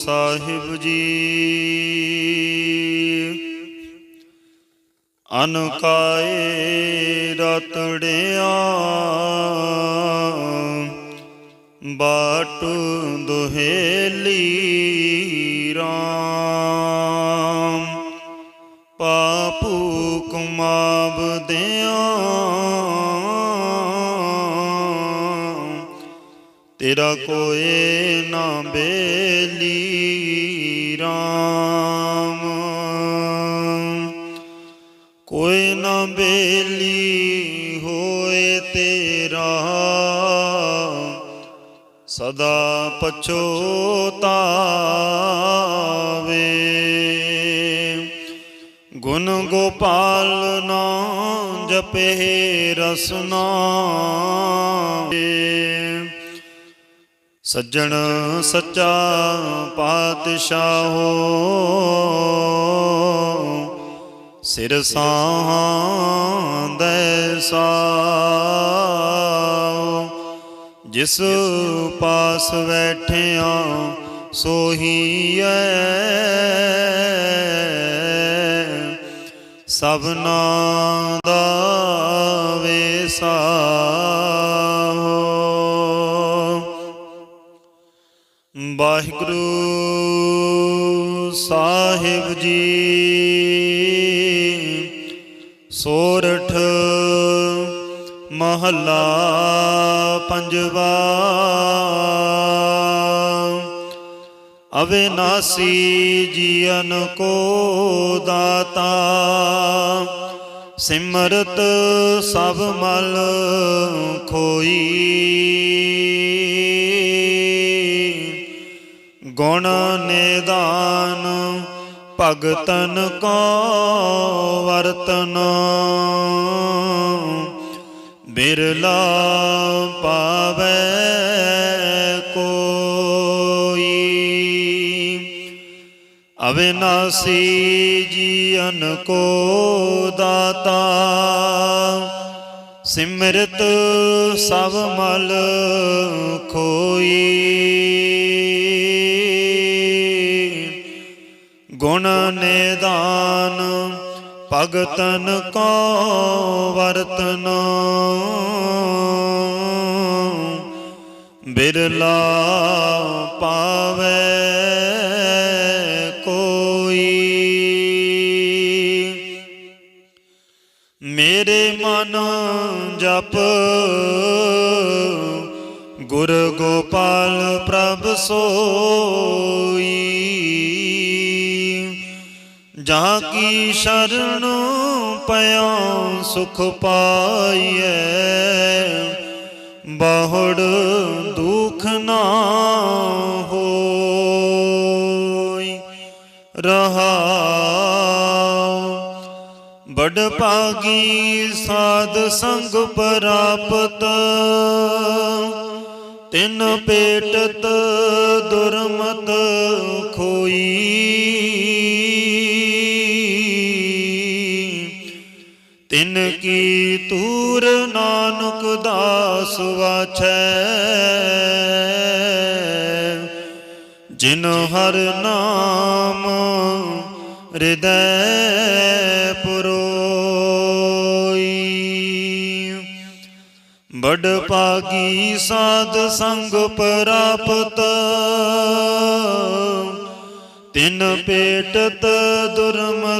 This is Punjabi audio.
ਸਾਹਿਬ ਜੀ। ਅਨਕਾਏ ਰਤੜਿਆ ਬਾਟ ਦੁਹੇਲੀ ਰਾਮ ਪਾਪੂ ਕੁਮਾਬਦਿਆਂ ਤੇਰਾ ਕੋਏ ਨਾ ਬੇਲੀ RAM ਕੋਈ ਨਾ ਬੇਲੀ ਹੋਏ ਤੇਰਾ। ਸਦਾ ਪਛੋਤਾਵੇ ਗੁਣ ਗੋਪਾਲ ਨਾ ਜਪੇ ਰਸਨਾ ਸੱਜਣ ਸੱਚਾ ਪਾਤਸ਼ਾਹੋ ਸਿਰ ਸਾਂਦੈ ਸਾਉ ਜਿਸ ਪਾਸ ਬੈਠਿਆ ਸੋਹੀਐ ਸਭਨਾ ਦਾ ਵੇਸਾ। ਵਾਹਿਗੁਰੂ ਸਾਹਿਬ ਜੀ ਸੋਰਠ ਮਹੱਲਾ ਪੰਜਵਾ ਅਵਿਨਾਸੀ ਜੀਵਨ ਕੋ ਦਾਤਾ ਸਿਮਰਤ ਸਭ ਮਲ ਖੋਈ। ਗੁਣ ਨਿਦਾਨ, ਭਗਤਨ ਕੋ ਵਰਤਨ। ਬਿਰਲਾ ਪਾਵੇ ਕੋਈ। ਅਵਿਨਾਸੀ ਜੀਵਨ ਕੋ ਦਾਤਾ, ਸਿਮਰਤ ਸਭ ਮਲ ਖੋਈ। ਗੁਣ ਨਿਦਾਨ, ਭਗਤਨ ਕੋ ਵਰਤਨ। ਬਿਰਲਾ ਪਾਵੇ ਕੋਈ। ਮੇਰੇ ਮਨ ਜਪ ਗੁਰ ਗੋਪਾਲ ਪ੍ਰਭ ਸੋਈ। ਜਾਂ ਕੀ ਸ਼ਰਨ ਪਿਆ ਸੁਖ ਪਾਈਐ? ਬਹੁੜ ਦੁਖ ਨਾ ਹੋਈ। ਰਹਾਉ ਬੜ ਭਾਗੀ ਸਾਧ ਸੰਗ ਪ੍ਰਾਪਤ। ਤਿਨ ਪੇਟਤ ਦੁਰਮਤ ਖੋਈ। ਨਾਨਕ ਦਾਸ ਵਾਛੈ। ਜਿਨ ਹਰ ਨਾਮ ਹਿਰਦੈ ਪੁਰੋਈ। ਬੜ ਪਾਗੀ ਸਾਧ ਸੰਗ ਪ੍ਰਾਪਤ। ਤਿਨ ਪੇਟਤ ਦੁਰਮਤ